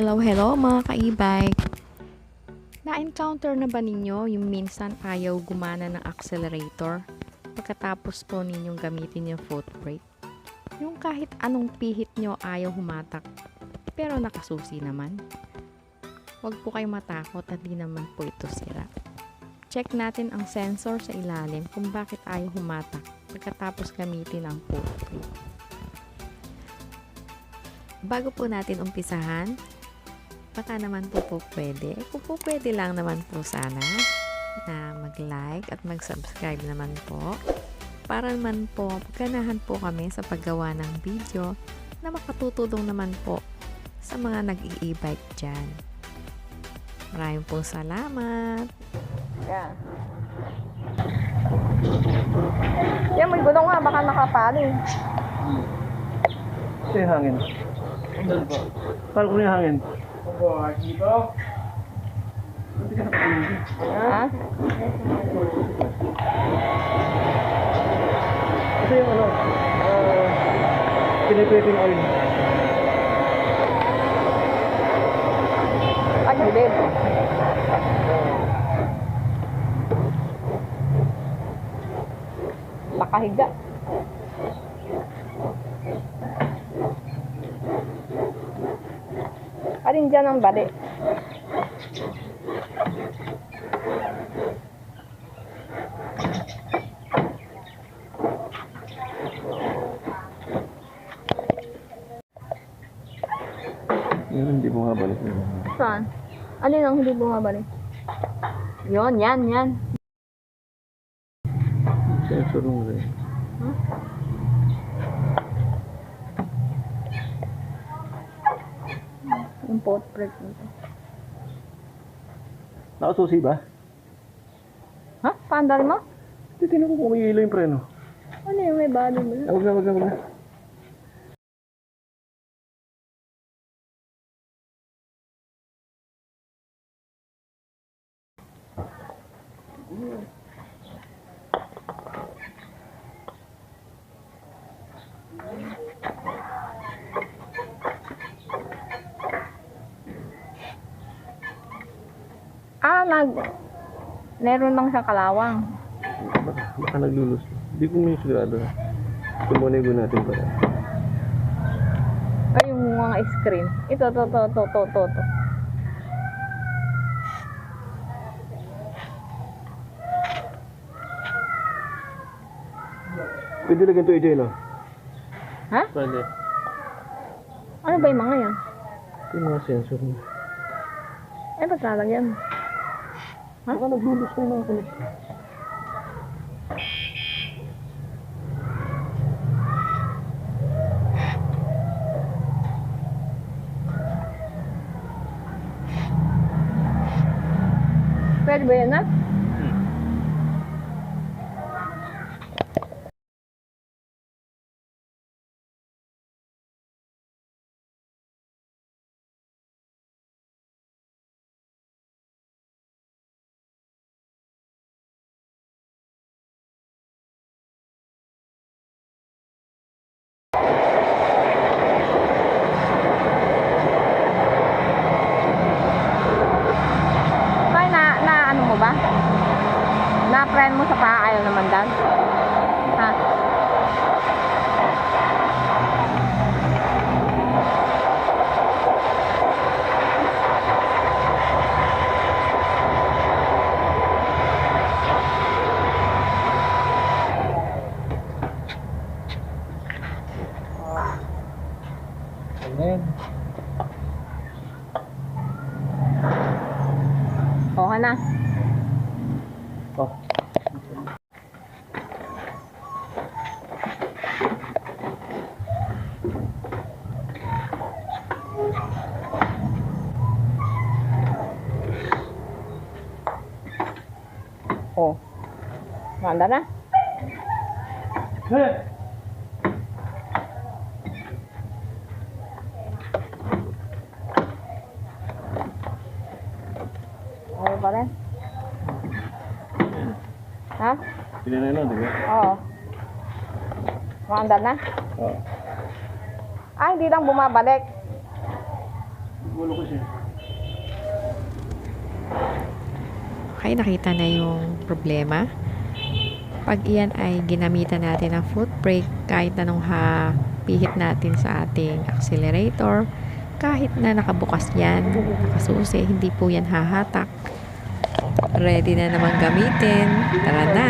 Hello, hello mga ka-e-bike! Na-encounter na ba ninyo yung minsan ayaw gumana ng accelerator pagkatapos po ninyong gamitin yung foot brake? Yung kahit anong pihit nyo ayaw humatak pero nakasusi naman? Huwag po kayong matakot at di naman po ito sira. Check natin ang sensor sa ilalim kung bakit ayaw humatak pagkatapos gamitin ang foot brake. Bago po natin umpisahan, baka naman po po pwede, kung po pwede lang naman po sana na mag-like at mag-subscribe naman po para naman po ganahan po kami sa paggawa ng video na makatutulong naman po sa mga nag-i-e-bike dyan. Maraming pong salamat! Yan. Yan, may gulong nga. Baka nakapali. Ito yung hangin. Paano ko yung hangin? Ha? Ito yung ano, uh, pinipiping oil. Pagilid. Nakahiga. Alin dyan ang bali? Yun, hindi bumabalik. Saan? Alin ang hindi bumabalik? Yon, yan, yan. Sensor mo rin. Yung pot brake nito. Nakasusi ba? Ha? Paandar mo? Titignan ko kung ilaw yung preno. Ano yung may bali mo? Ah, Huwag na, huwag na, huwag na. Ah, nag... Meron lang sa kalawang. Baka, baka naglulus. Hindi ko may sigurado. Tumunego natin para. Ay, yung mga screen. Ito, to, to, to, to, to, to. Pwede lagyan ito AJ, no? Ha? Pwede. Ano ba yung mga yan? Ito yung mga sensor mo. Ay, ba't lalagyan? Ha? Baka naglulus na yung kulit. Pwede ba yan, ha? Na-friend mo sa paa, ayaw naman daw? Ha? Amen. Oo na. Oo. Manda na. Hey! Okay pa rin. Ha? Pinanay na, di ba? Oo. Manda na. Oo. Ah, hindi lang bumabalik. Gulo ko siya. Okay, nakita na yung problema. Pag iyan ay ginamitan natin ng foot brake, kahit anong ha pihit natin sa ating accelerator, kahit na nakabukas yan, nakasusi, hindi po yan hahatak. Ready na naman gamitin. Tara na!